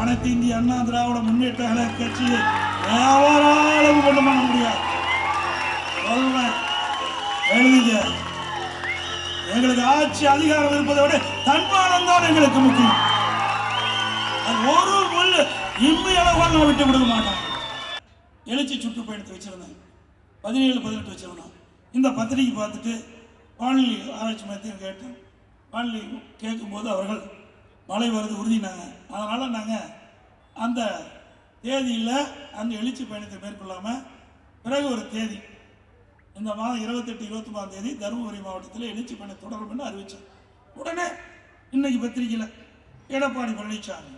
அனைத்து இந்திய அண்ணா திராவிட முன்னேற்ற கழக கட்சியை எவராலும் கொண்டு பண்ண முடியாது. சொல்றேன். எழுதுங்க. எங்களுக்கு ஆட்சி அதிகாரம் இருப்பதை விட தன்மானம் தான் எங்களுக்கு முக்கியம். ஒரு முள் இம்மி அளவால் நான் விட்டு கொடுக்க மாட்டேன். எழுச்சி சுற்றுப்பயணத்தை வச்சிருந்தேன். பதினேழு பதினெட்டு வச்சிருந்தோம் இந்த பத்திரிக்கை பார்த்துட்டு வானிலை ஆராய்ச்சி மையத்தையும் கேட்டேன். வானிலை கேட்கும்போது அவர்கள் மழை வருது உறுதினாங்க அதனால் நாங்கள் அந்த தேதியில் அந்த எழுச்சி பயணத்தை மேற்கொள்ளாமல் பிறகு ஒரு தேதி இந்த மாதம் இருபத்தெட்டு இருபத்தொம்பதாம் தேதி தருமபுரி மாவட்டத்தில் எழுச்சி பயணம் தொடரும் அறிவித்தோம் உடனே இன்னைக்கு பத்திரிகையில் எடப்பாடி பழனிசாமி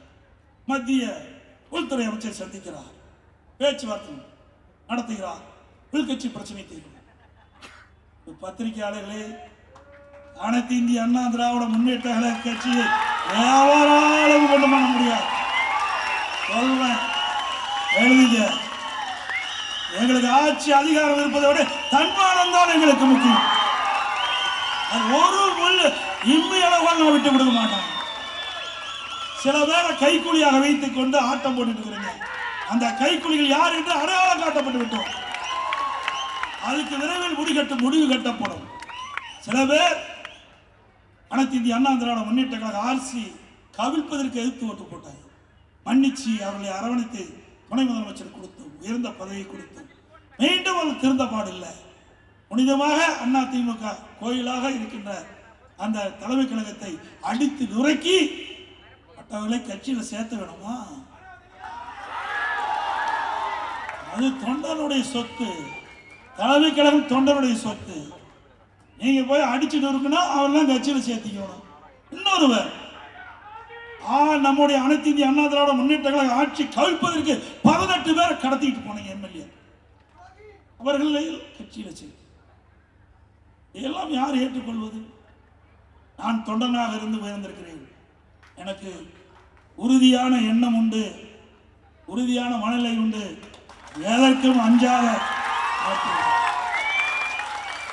மத்திய உள்துறை அமைச்சர் சந்திக்கிறார். பேச்சுவார்த்தை நடத்துகிறார். உள்கட்சி பிரச்சனை தீர்வு பத்திரிகையாளர்களே அனைத்து இந்திய அண்ணா திராவிட முன்னேற்ற கழக கட்சியை எவராலும் கொண்டு பண்ண முடியாது. சொல்றேன் எங்களுக்கு ஆட்சி அதிகாரம் இருப்பதை விட தன்மானம் தான் எங்களுக்கு முக்கியம். அது ஒரு முள் நான் விட்டு கொடுக்க மாட்டோம் சில பேரை கைக்கூலியாக வைத்துக் கொண்டு ஆட்டம் போட்டுட்டு இருக்கிறீங்க. அந்த கைக்குலிகள் யார் என்று அடையாளம் காட்டப்பட்டு விட்டோம். அதுக்கு விரைவில் முடிகட்ட முடிவு கட்டப்படும். சில பேர் அனைத்து இந்திய அண்ணா திராவிட முன்னேற்ற கழக ஆர்சி கவிழ்ப்பதற்கு எதிர்த்து ஓட்டு போட்டாங்க மன்னிச்சு அவர்களை அரவணைத்து துணை முதலமைச்சர் கொடுத்தோம் உயர்ந்த பதவியை கொடுத்தோம் மீண்டும் அவர் திருந்த பாடில்லை. புனிதமாக அண்ணா திமுக கோயிலாக இருக்கின்ற அந்த தலைமை கழகத்தை அடித்து நுரைக்கி மற்றவர்களை கட்சியில் சேர்த்து வேணுமா? அது தொண்டனுடைய சொத்து. தலைமை கழகம் தொண்டனுடைய சொத்து. நீங்க போய் அடிச்சுட்டு நொறுக்குனா அவரெல்லாம் கட்சியில் சேர்த்திக்கணும். இன்னொருவர் ஆ நம்முடைய அனைத்து இந்திய அண்ணா திராவிட முன்னேற்ற கழக ஆட்சி கவிழ்ப்பதற்கு பதினெட்டு பேரை கடத்திட்டு போனீங்க எம்எல்ஏ. அவர்கள் கட்சியில் சேர்த்து. இதெல்லாம் யார் ஏற்றுக்கொள்வது? நான் தொண்டனாக இருந்து உயர்ந்திருக்கிறேன். எனக்கு உறுதியான எண்ணம் உண்டு. உறுதியான மனநிலை உண்டு. எதற்கும் அஞ்சாத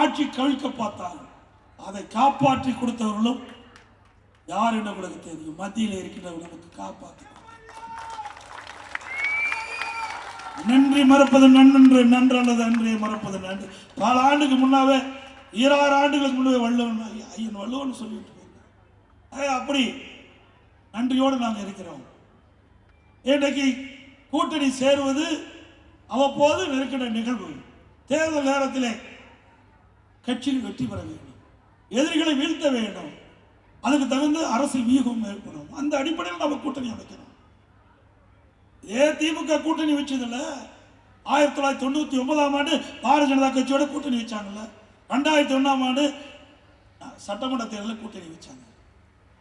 ஆட்சி கவிழ்க்க பார்த்தார்கள் அதை காப்பாற்றி கொடுத்தவர்களும் யார் என்ன உங்களுக்கு தெரியும். மத்தியில் இருக்கின்றவர்களுக்கு காப்பாற்றி நன்றி மறப்பது நன்றன்று நன்று அல்லது அன்றே மறப்பது நன்று. பல ஆண்டுக்கு முன்னாவே ஈராறு ஆண்டுகளுக்கு முன்னாவே வள்ளுவன் ஐயன் வள்ளுவன் சொல்லிட்டு போயிருக்கார். அப்படி நன்றியோடு நாங்கள் இருக்கிறோம். இன்றைக்கு கூட்டணி சேருவது அவ்வப்போது நெருக்கிற நிகழ்வு. தேர்தல் நேரத்திலே கட்சியில் வெற்றி பெற வேண்டும். எதிரிகளை வீழ்த்த வேண்டும். அதுக்கு தகுந்த அரசு வியூகம் மேற்கொள்ளும். அந்த அடிப்படையில் நம்ம கூட்டணி அமைக்கணும். ஏ திமுக கூட்டணி வச்சதில்ல ஆயிரத்தி தொள்ளாயிரத்தி தொண்ணூத்தி ஒன்பதாம் ஆண்டு பாரதிய ஜனதா கட்சியோட கூட்டணி வச்சாங்கல்ல. ரெண்டாயிரத்தி ஒன்றாம் ஆண்டு சட்டமன்ற தேர்தலில் கூட்டணி வச்சாங்க.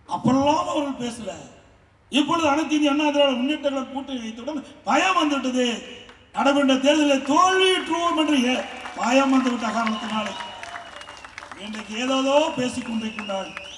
அப்பெல்லாம் அவர்கள் பேசல. இப்பொழுது அனைத்து இந்திய அண்ணா திராவிட முன்னேற்ற கூட்டணி வைத்தவுடன் பயம் வந்துவிட்டது. நடைபெற்ற தேர்தலில் தோல்வியுற்றுவோம் என்று ஏ- பயம் வந்துவிட்ட காரணத்தினாலே. இன்றைக்கு ஏதோதோ பேசிக் கொண்டிருக்கின்றார்கள்